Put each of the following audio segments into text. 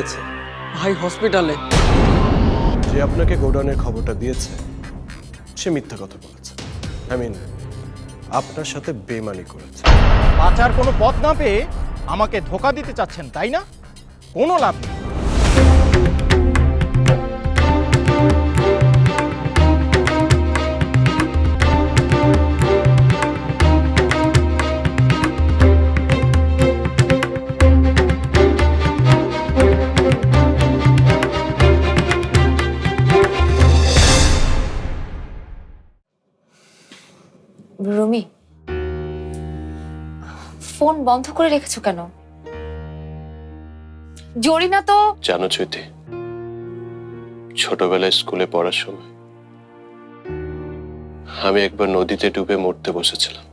হয়েছে। ভাই হসপিটালে। যে আপনাকে গোডাউনের খবরটা দিয়েছে সে মিথ্যা কথা বলেছে। আই মিন আপনার সাথে বেমানি করেছে। বাঁচার কোনো পথ না পেয়ে আমাকে ধোকা দিতে চাচ্ছেন তাই না? কোনো লাভ নেই। বন্ধ করে রেখেছো কেন? জরিনা তো জানো চৈতি, ছোটবেলায় স্কুলে পড়ার সময় আমি একবার নদীতে ডুবে মরতে বসেছিলাম।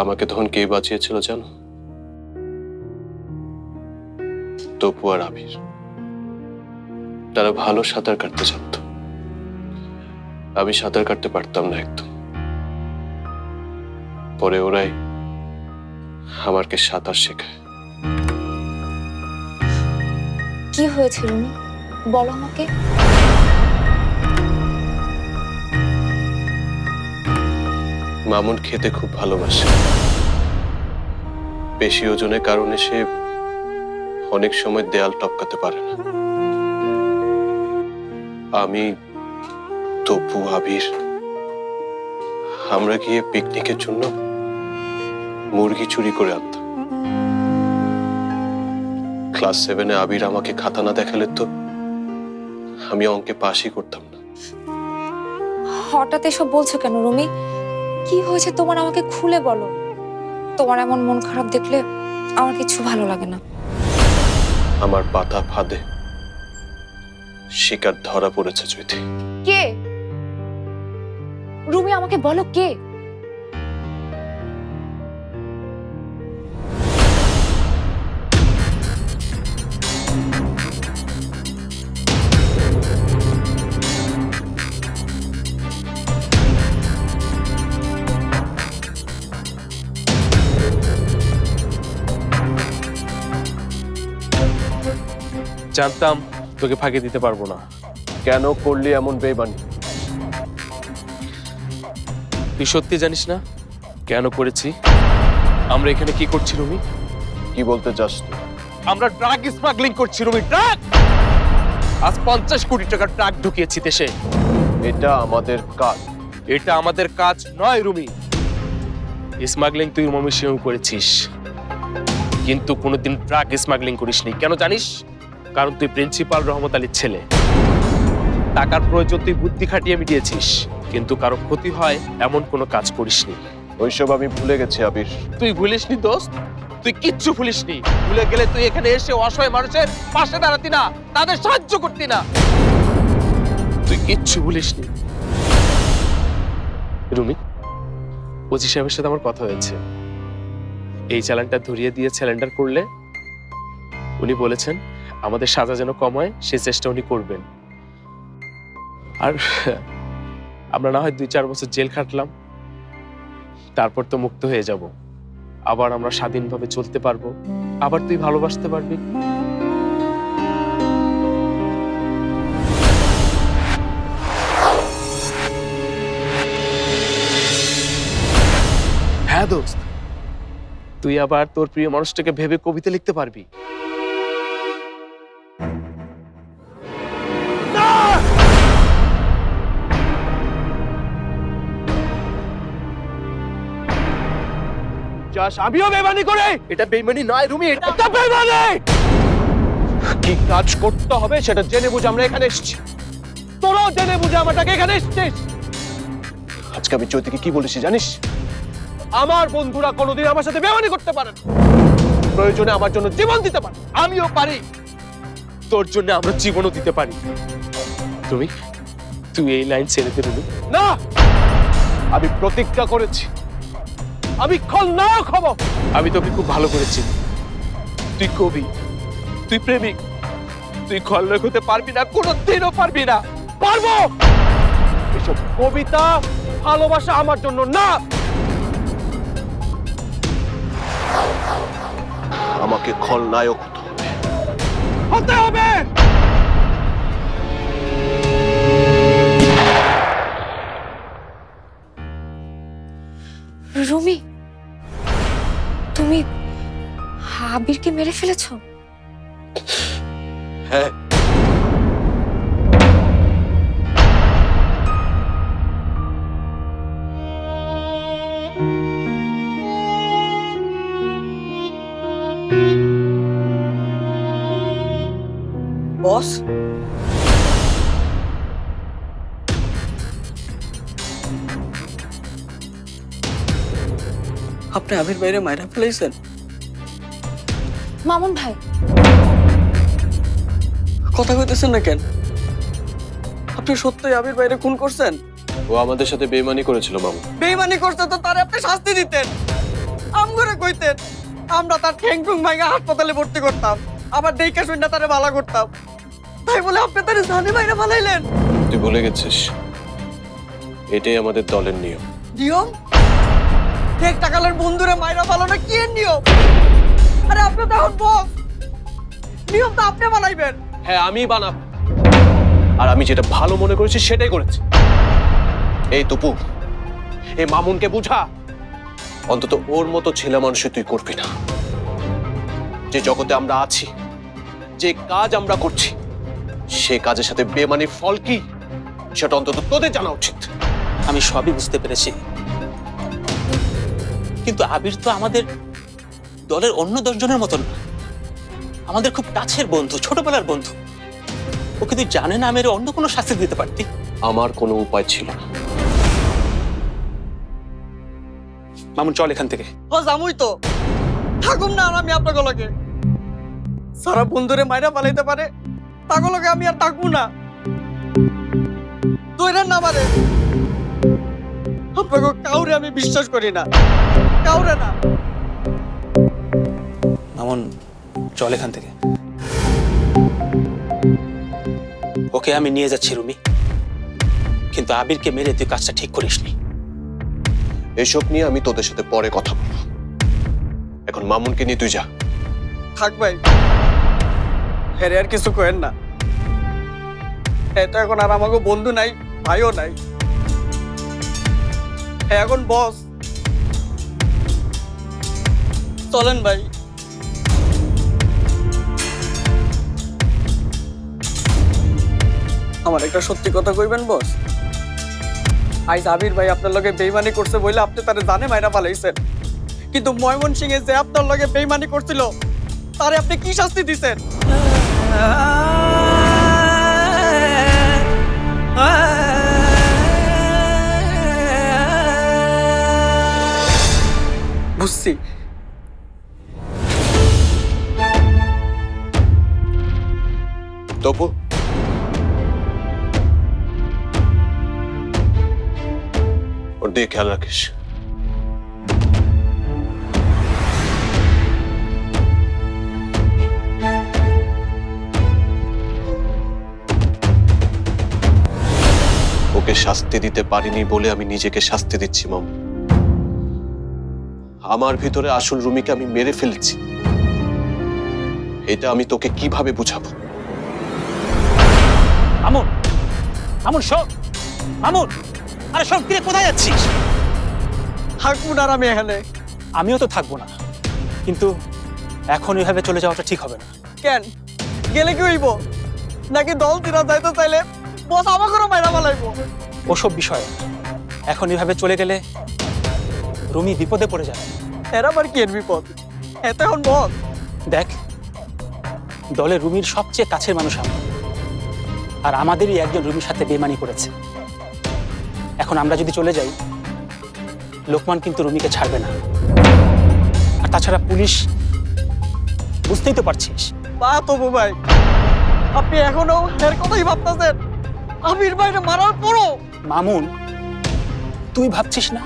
আমাকে তখন কে বাঁচিয়েছিল জানো? তপু আর আবির। তারা ভালো সাঁতার কাটতে জানত। আমি সাঁতার কাটতে পারতাম না একদম। পরে ওরাই আমাকে সাঁতার শেখায়। কি হয়েছে রুমি? বলো আমাকে। মামুন খেতে খুব ভালোবাসে। বেশি ওজনের কারণে সে অনেক সময় দেয়াল টপকাতে পারে না। আমি তপু আবির আমরা গিয়ে পিকনিকের জন্য মুরগি চুরি করে আনতাম ক্লাস সেভেনে আবির আমাকে খাতা না দেখালে তো আমি অঙ্কে পাশই করতাম না। হঠাৎ এসব বলছো কেন রুমি? কি হয়েছে তোমার আমাকে খুলে বলো। তোমার এমন মন খারাপ দেখলে আমার কিছু ভালো লাগে না। আমার পাতা ফাঁদে শিকার ধরা পড়েছে চৈতি। কে? রুমি আমাকে বলো কে? জানতাম তোকে ফাঁকি দিতে পারব না। কেন করলি এমন বেবানি তুই সত্যি জানিস না কেন করেছি? আমরা এখানে কি করছি রুমি? কি বলতে চাস তুই? আমরা ড্রাগ স্মাগলিং করছি রুমি ড্রাগ আজ পঞ্চাশ কোটি টাকার ট্রাক ঢুকিয়েছি দেশে। এটা আমাদের কাজ। এটা আমাদের কাজ নয় রুমি। স্মাগলিং তুই মমিসিং করেছিস। কিন্তু কোনোদিন ট্রাক স্মাগলিং করিসনি। কেন জানিস? কারণ তুই প্রিন্সিপাল রহমত আলীর ছেলে। টাকার প্রয়োজন তুই বুদ্ধি খাটিয়ে মিটিয়েছিস কিন্তু কারও ক্ষতি হয় এমন কোনো কাজ করিসনি। ওইসব আমি ভুলে গেছি আবির। তুই ভুলিসনি দোস্ত? তুই কিচ্ছু ভুলিসনি। ভুলে গেলে তুই এখানে এসে অসহায় মানুষের পাশে দাঁড়াতি না তাদের সাহায্য করতি না। তুই কিচ্ছু ভুলিসনি। রুমি ওজি সাহেবের সাথে আমার কথা হয়েছে। এই চ্যালেঞ্জটা ধরিয়ে দিয়ে স্যালেন্ডার করলে উনি বলেছেন আমাদের সাজা যেন কম হয়, সে চেষ্টা উনি করবেন। আর আমরা না হয় দুই চার বছর জেল খাটলাম, তারপর তো মুক্ত হয়ে যাব। আবার আমরা স্বাধীনভাবে চলতে পারব। আবার তুই ভালোবাসতে পারবি। হ্যাঁ দোস্ত, তুই আবার তোর প্রিয় মানুষটাকে ভেবে কবিতা লিখতে পারবি। চাষ আমিও বেমানি করে। এটা বেইমানি নয় রুমি এটা বেমানি কি কাজ করতে হবে সেটা জেনে বুঝে আমরা এখানে এসেছি। তোরাও জেনে বুঝে আমাটাকে এখানে এসেছিস। আজকে আমি চৈতিকে কি বলেছি জানিস? আমার বন্ধুরা কোনোদিন আমার সাথে বেমানি করতে পারে প্রয়োজনে আমার জন্য জীবন দিতে পারে। আমিও পারি। তোর জন্য আমরা জীবনও দিতে পারি। তুমি তুই এই লাইন ছেড়ে দে রুমি। না! আমি প্রতিজ্ঞা করেছি। আমি খল খলনায়ক হব। আমি তোকে খুব ভালো করেছি তুই কবি তুই প্রেমিক তুই খলনায়ক হতে পারবি না কোনোদিনও পারবি না। পারব! এসব কবিতা ভালোবাসা আমার জন্য না। আমাকে আমাকে খলনায়ক হতে হবে। হতে হবে! রুমি তুমি আবিরকে মেরে ফেলেছো? হ্যাঁ আবির বাইরে মাইরা ফেলাইছেন। মামুন ভাই। কথা কইতেছেন না কেন? আপনি সত্যই আবির বাইরে খুন করছেন? ও আমাদের সাথে বেইমানি করেছিল মামু বেইমানি করতে তো তারে আপনি শাস্তি দিতেন। আম করে কইতেন আমরা তার ঠ্যাং টুং ভাঙা হাসপাতালে ভর্তি করতাম। আবার দেইকা শুনে তারে ভালো করতাম। তাই বলে আপনি তারে জানে বাইরে ফালাইলেন। তুই ভুলে গেছিস। এটাই আমাদের দলের নিয়ম। নিয়ম? ঠেক টাকালের বন্ধুরে মাইরা ফালানো কি এর নিয়ম? আরে আপনি তো এখন বস নিয়ম তো আপনি বানাইবেন। হ্যাঁ আমি বানাবো। আর আমি যেটা ভালো মনে করেছি সেটাই করেছি। এই তপু এই মামুনকে বুঝা। অন্তত ওর মতো ছেলে মানুষই তুই করবি না। যে জগতে আমরা আছি যে কাজ আমরা করছি সে কাজের সাথে বেমানির ফল কি সেটা অন্তত তোদের জানা উচিত। আমি সবই বুঝতে পেরেছি। কিন্তু আবির তো আমাদের দলের অন্য দশজনের মতন। আমাদের খুব কাছের বন্ধু ছোটবেলার বন্ধু। ও কিন্তু জানে না মেরে অন্য কোনো শাস্তি দিতে পারতি? আমার কোনো উপায় ছিল না। মামুন চল এখান থেকে। ও জামুই তো। থাকুম না আর আমি আপনাকে লগে সারা বন্ধুরে মাইরা পালাইতে পারে। তাগুলোকে আমি আর থাকব না। দৈরান না মারে। আপনাকে কাউরে আমি বিশ্বাস করি না। কাউরে না। মামুন চল এখান থেকে। ওকে আমি নিয়ে যাচ্ছি রুমি। কিন্তু আবিরকে মেরে তুই কাজটা ঠিক করিসনি এসব নিয়ে আমি তোদের সাথে পরে কথা বলব। এখন মামুনকে নিয়ে তুই যা। থাক ভাই। হেরে আর কিছু করেন না। হ্যাঁ তো এখন আর আমাকে বন্ধু নাই ভাইও নাই। হ্যাঁ এখন বস। চলেন ভাই। আমার একটা সত্যি কথা কইবেন, বস? আইজ আবির ভাই আপনার লগে বেইমানি করছে বলে আপনি তারে জানে মাইরা পালাইছেন। কিন্তু ময়মন সিং এ যে আপনার লগে বেইমানি করছিল, তারে আপনি কি শাস্তি দিছেন? বুঝছি। তপু ওর দিকে খেয়াল রাখিস। ওকে শাস্তি দিতে পারিনি বলে আমি নিজেকে শাস্তি দিচ্ছি, মাম। আমার ভিতরে আসল রুমিকে আমি মেরে ফেলেছি। এটা আমি তোকে কীভাবে বুঝাবো? মামুন শোন। মামুন আরে শোন কিরে কোথায় যাচ্ছিস? থাকব না আমি এখানে। আমিও তো থাকব না। কিন্তু এখন এভাবে চলে যাওয়াটা ঠিক হবে না। কেন? গেলে কি হইব? নাকি দল তিরা যাইতে চাইলে বস আমাকেও মাইরা পালাইবো ওসব বিষয় এখন এভাবে চলে গেলে রুমি বিপদে পড়ে যাবে এর আবার কি এর বিপদ? এত এখন বস দেখ দলে রুমির সবচেয়ে কাছের মানুষ আমার আর আমাদেরই একজন রুমির সাথে বেমানি করেছে। এখন আমরা যদি চলে যাই লোকমান কিন্তু রুমিকে ছাড়বে না। আর তাছাড়া পুলিশ বুঝতেই তো পারছিস। বা তবু ভাই আপনি এখনও এর কথাই ভাবতেছেন? আমির বাইরে মারার পরও? মামুন তুই ভাবছিস না?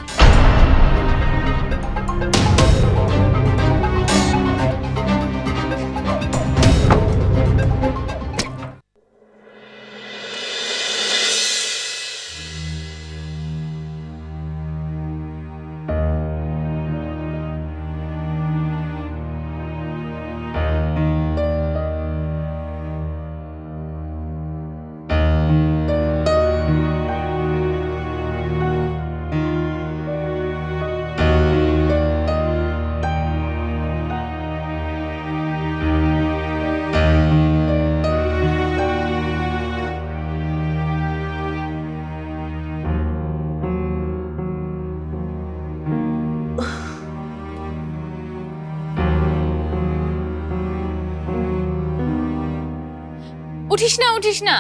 উঠিস না উঠিস না।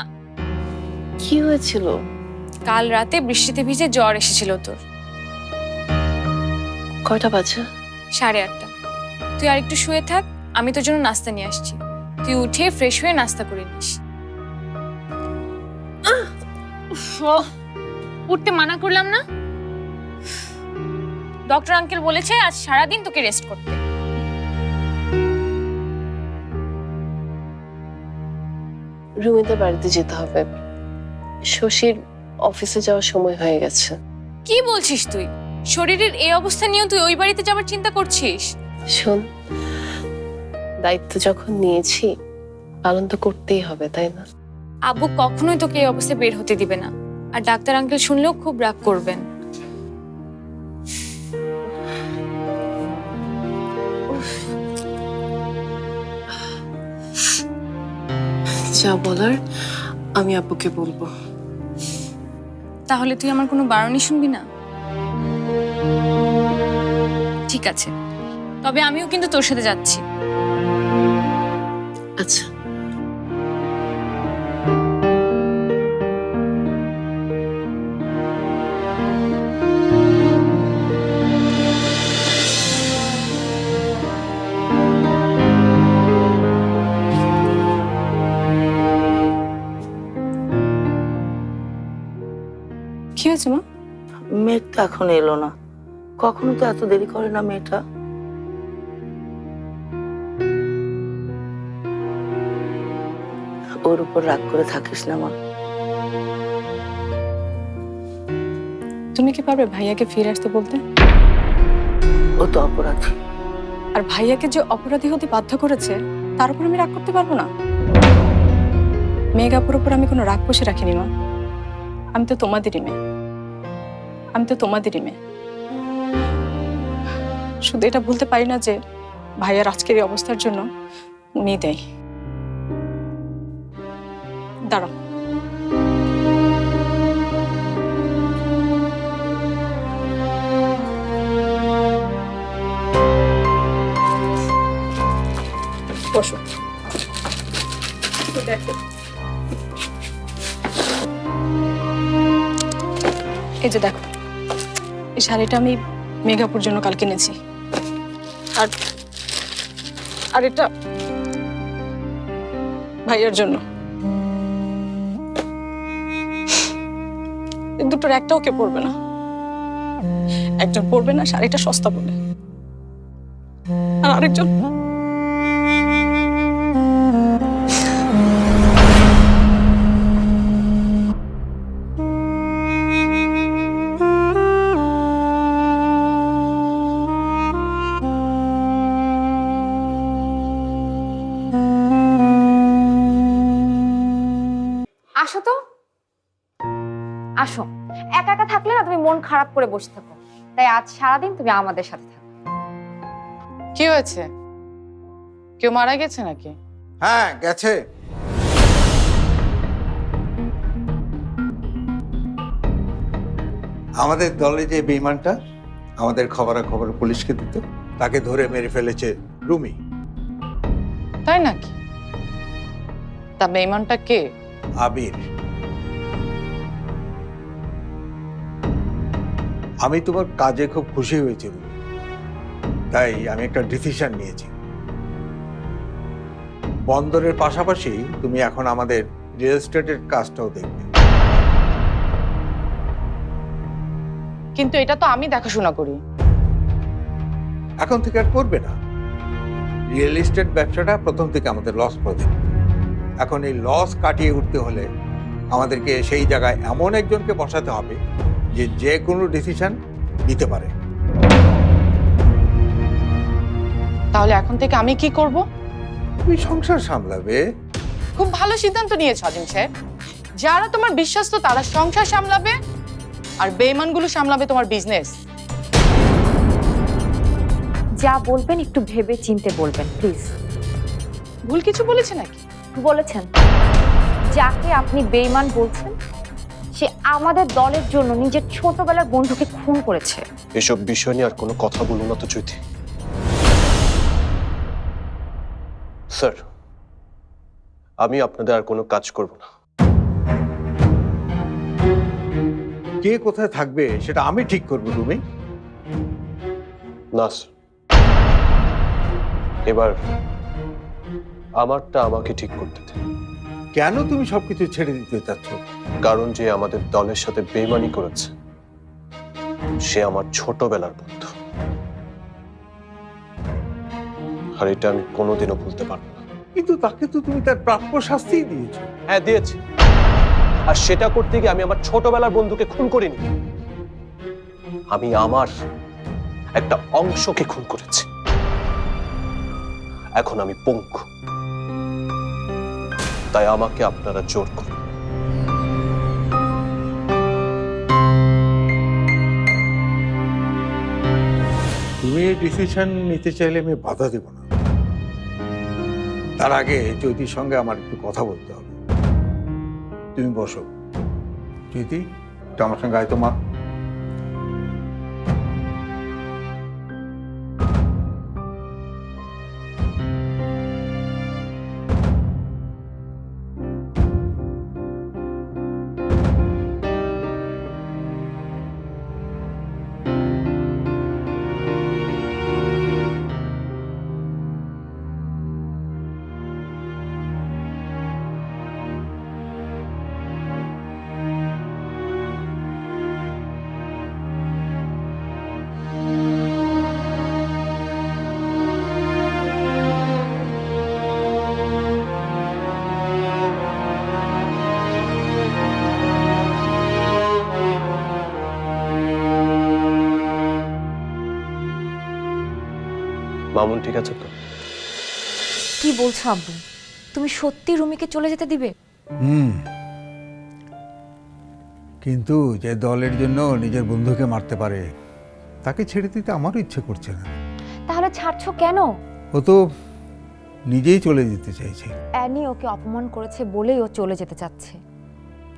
কি হয়েছিল? কাল রাতে বৃষ্টিতে ভিজে জ্বর এসেছিল তোর। কয়টা বাজে? সাড়ে আটটা। তুই আর একটু শুয়ে থাক আমি তোর জন্য নাস্তা নিয়ে আসছি। তুই উঠে ফ্রেশ হয়ে নাস্তা করে নিস। উঠতে মানা করলাম না। ডক্টর আঙ্কেল বলেছে আজ সারাদিন তোকে রেস্ট করতে। রুমিদের বাড়িতে যেতে হবে। শশীর অফিসে যাওয়ার সময় হয়ে গেছে। কি বলছিস তুই? শরীরের এই অবস্থা নিয়েও তুই ওই বাড়িতে যাবার চিন্তা করছিস? শোন দায়িত্ব যখন নিয়েছি পালন তো করতেই হবে তাই না? আব্বু কখনোই তোকে এই অবস্থায় বের হতে দিবে না। আর ডাক্তার আঙ্কেল শুনলেও খুব রাগ করবেন। যা বলার আমি আব্বুকে বলব। তাহলে তুই আমার কোনো বারণই শুনবি না? ঠিক আছে। তবে আমিও কিন্তু তোর সাথে যাচ্ছি। আচ্ছা। এখন এলো না। কখনো তো এত দেরি করে না মেয়েটা। ওর উপর রাগ করে থাকিস না মা। তুমি কি পারবে ভাইয়াকে ফিরে আসতে বলতে? ও তো অপরাধী। আর ভাইয়াকে যে অপরাধী হতে বাধ্য করেছে তার উপর আমি রাগ করতে পারব না? মেঘাপুর উপর আমি কোনো রাগ পুষে রাখিনি মা। আমি তো তোমাদেরই মেয়ে। আমি তো তোমাদেরই মেয়ে। শুধু এটা বলতে পারি না যে ভাইয়ার আজকের এই অবস্থার জন্য উনি দেয়। দাঁড়াও। এই যে দেখো। এই শাড়িটা আমি মেঘাপুর জন্য কাল কিনেছি আর আর এটা ভাইয়ের জন্য। দুটোর একটাও কে পরবে না। একজন পরবে না, শাড়িটা সস্তা বলে আর আরেকজন আসো। একা একা থাকলে না তুমি মন খারাপ করে বসে থাকো। তাই আজ সারাদিন তুমি আমাদের সাথে থাকো। কি হয়েছে? কেউ মারা গেছে নাকি? হ্যাঁ গেছে। আমাদের দলে যে বিমানটা আমাদের খবরাখবর পুলিশকে দিত তাকে ধরে মেরে ফেলেছে রুমি। তাই নাকি? তা বেইমানটা কে? আবির। আমি তোমার কাজে খুব খুশি হয়েছি তাই আমি একটা ডিসিশন নিয়েছি। বন্দরের পাশাপাশি তুমি এখন আমাদের রিয়েল এস্টেটের কাজটাও দেখবে। কিন্তু এটা তো আমি দেখাশোনা করি। এখন থেকে আর করবে না। রিয়েল এস্টেট ব্যবসাটা প্রথম থেকে আমাদের লস করে এখন এই লস কাটিয়ে উঠতে হলে আমাদেরকে সেই জায়গায় এমন একজনকে বসাতে হবে যে যে কোনো ডিসিশন নিতে পারে। তাহলে এখন থেকে আমি কি করব? তুমি সংসার সামলাবে। খুব ভালো সিদ্ধান্ত নিয়েছ আজিম সাহেব। যারা তোমার বিশ্বস্ত তারা সংসার সামলাবে আর বেইমানগুলো সামলাবে তোমার বিজনেস যা বলবেন একটু ভেবে চিনতে বলবেন প্লিজ ভুল কিছু বলেছে নাকি? বলেছেন। যাকে আপনি বেইমান বলছেন সে আমাদের দলের জন্য নিজের ছোটবেলার বন্ধুকে খুন করেছে। এসব বিষয় নিয়ে আর কোনো কথা বলব না তো চৈতি। স্যার আমি আপনাদের আর কোনো কাজ করব না। কে কোথায় থাকবে সেটা আমি ঠিক করব রুমি না স্যার। এবার আমারটা আমাকে ঠিক করতে দিন কেন তুমি সবকিছু ছেড়ে দিতে চাচ্ছ? কারণ যে আমাদের দলের সাথে বেইমানি করেছে সে আমার ছোটবেলার বন্ধু। আর এটা আমি কোনোদিনও ভুলতে পারব না। কিন্তু তাকে তো তুমি তার প্রাপ্য শাস্তিই দিয়েছ। হ্যাঁ দিয়েছি। আর সেটা করতে গিয়ে আমি আমার ছোটবেলার বন্ধুকে খুন করিনি। আমি আমার একটা অংশকে খুন করেছি। এখন আমি পঙ্গু। তাই আমাকে আপনারা জোর করুন। তুমি ডিসিশন নিতে চাইলে আমি বাধা দেব না। তার আগে জ্যোতির সঙ্গে আমার একটু কথা বলতে হবে। তুমি বসো। একটু আমার সঙ্গে আয় তো মামুন ঠিক আছে তো? কি বলছো আব্বু? তুমি সত্যি রুমিকে চলে যেতে দিবে? হুম। কিন্তু যে দলের জন্য নিজের বন্ধুকে মারতে পারে তাকে ছেড়ে দিতে আমারও ইচ্ছে করছে না। তাহলে ছাড়ছো কেন? ও তো নিজেই চলে যেতে চাইছে। অ্যানি ওকে অপমান করেছে বলেই ও চলে যেতে চাচ্ছে।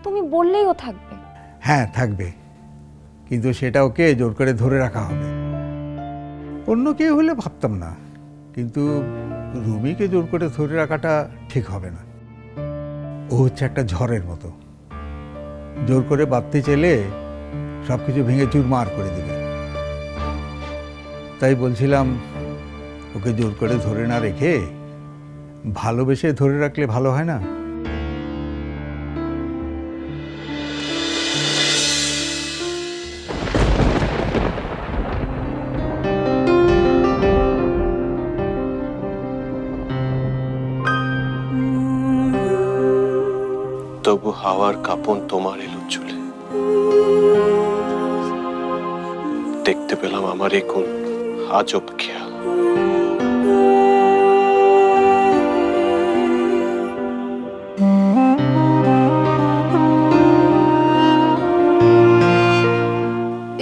তুমি বললেই ও থাকবে। হ্যাঁ থাকবে। কিন্তু সেটা ওকে জোর করে ধরে রাখা হবে। অন্য কেউ হলে ভাবতাম না। কিন্তু রুমিকে জোর করে ধরে রাখাটা ঠিক হবে না। ও হচ্ছে একটা ঝড়ের মতো। জোর করে বাঁধতে চাইলে সব কিছু ভেঙে চুরমার করে দেবে। তাই বলছিলাম, ওকে জোর করে ধরে না রেখে ভালোবেসে ধরে রাখলে ভালো হয় না? তবু হাওয়ার কাপন তোমার এলো চুলে। দেখতে পেলাম আমার এই কোন আজব খেয়াল।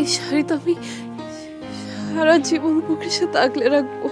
এই শাড়ি তো আমি সারা জীবন বুকের সাথে আগলে রাখব।